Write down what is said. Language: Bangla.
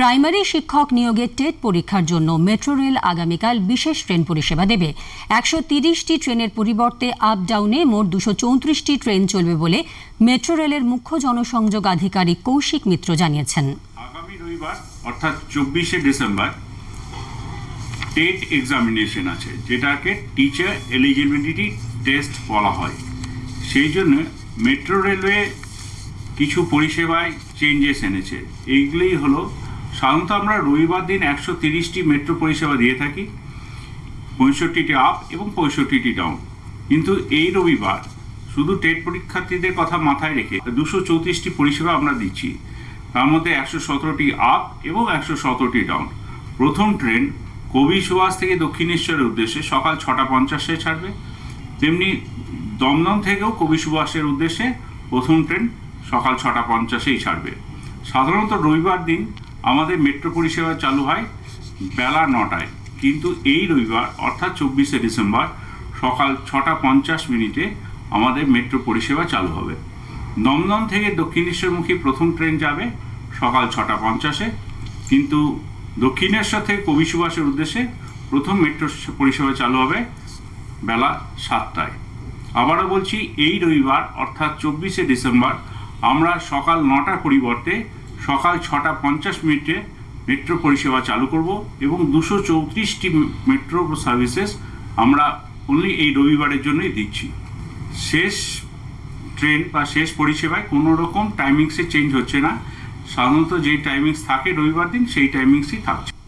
প্রাইমারি শিক্ষক নিয়োগের টেট পরীক্ষার জন্য মেট্রো রেল আগামীকাল বিশেষ ট্রেন পরিষেবা দেবে। একশো তিরিশটি ট্রেনের পরিবর্তে আপ ডাউনে মোট দুশো চৌত্রিশটি ট্রেন চলবে বলে মেট্রো রেলের মুখ্য জনসংযোগ আধিকারিক কৌশিক মিত্র জানিয়েছেন। আগামী রবিবার, অর্থাৎ চব্বিশে ডিসেম্বর, টেট এক্সামিনেশন আছে, যেটাকে টিচার এলিজিবিলিটি টেস্ট বলা হয়। সেই জন্য মেট্রো রেলওয়ে কিছু পরিষেবায় চেঞ্জেস এনেছে। এইগুলোই হলো সাধারণত আমরা রবিবার দিন একশো তিরিশটি মেট্রো পরিষেবা দিয়ে থাকি, পঁয়ষট্টিটি আপ এবং পঁয়ষট্টিটি ডাউন। কিন্তু এই রবিবার শুধু টেট পরীক্ষার্থীদের কথা মাথায় রেখে দুশো চৌত্রিশটি পরিষেবা আমরা দিচ্ছি। তার মধ্যে একশো সতেরোটি আপ এবং একশো সতেরোটি ডাউন। প্রথম ট্রেন কবি সুভাষ থেকে দক্ষিণেশ্বরের উদ্দেশ্যে সকাল ছটা পঞ্চাশে ছাড়বে। তেমনি দমদম থেকেও কবি সুভাষের উদ্দেশ্যে প্রথম ট্রেন সকাল ছটা পঞ্চাশেই ছাড়বে। সাধারণত রবিবার দিন আমাদের মেট্রো পরিষেবা চালু হয় বেলা নটায়। কিন্তু এই রবিবার, অর্থাৎ চব্বিশে ডিসেম্বর, সকাল ছটা পঞ্চাশ মিনিটে আমাদের মেট্রো পরিষেবা চালু হবে। দমদম থেকে দক্ষিণেশ্বরমুখী প্রথম ট্রেন যাবে সকাল ছটা পঞ্চাশে। কিন্তু দক্ষিণেশ্বর থেকে কবি সুভাষের উদ্দেশ্যে প্রথম মেট্রো পরিষেবা চালু হবে বেলা সাতটায়। আবারও বলছি, এই রবিবার, অর্থাৎ চব্বিশে ডিসেম্বর, আমরা সকাল নটার পরিবর্তে সকাল ছটা পঞ্চাশ মিনিটে মেট্রো পরিষেবা চালু করব এবং দুশো চৌত্রিশটি মেট্রো সার্ভিসেস আমরা অনলি এই রবিবারের জন্যই দিচ্ছি। শেষ ট্রেন বা শেষ পরিষেবায় কোনো রকম টাইমিংসে চেঞ্জ হচ্ছে না। সাধারণত যেই টাইমিংস থাকে রবিবার দিন, সেই টাইমিংসই থাকছে।